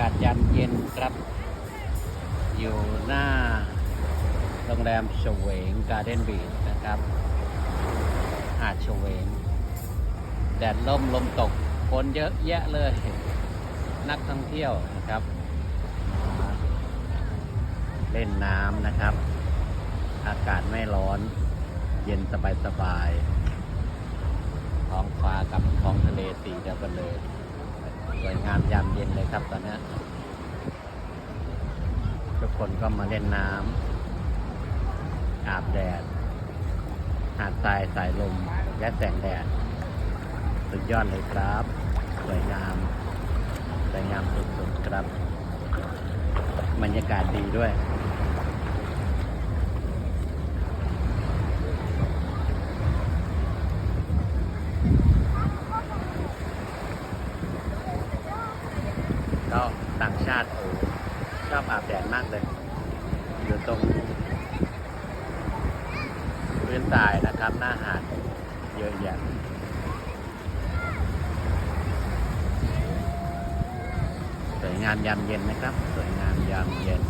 ากาศยามเย็นครับ อยู่หน้าโรงแรมเฉวงการ์เด้นบีชนะครับ หาดเฉวง แดดล่มลมตก คนเยอะแยะเลย นักท่องเที่ยวนะครับ เล่นน้ำนะครับ อากาศไม่ร้อน เย็นสบายสบายๆท้องฟ้ากับท้องทะเลสีเดียวกันเลยสวยงามยามเย็นเลยครับตอนนี้ คนก็มาเล่นน้ำอาบแดด หาดทรายสายลม และแสงแดด สุดยอดเลยครับ สวยงาม สวยงามสุดๆครับ บรรยากาศดีด้วยก็ต่างชาติโอ้ ชอบอาบแดดมากเลย อยู่ตรงพื้นทรายนะครับ หน้าหาดเยอะแยะสวยงามยามเย็นนะครับ สวยงามยามเย็น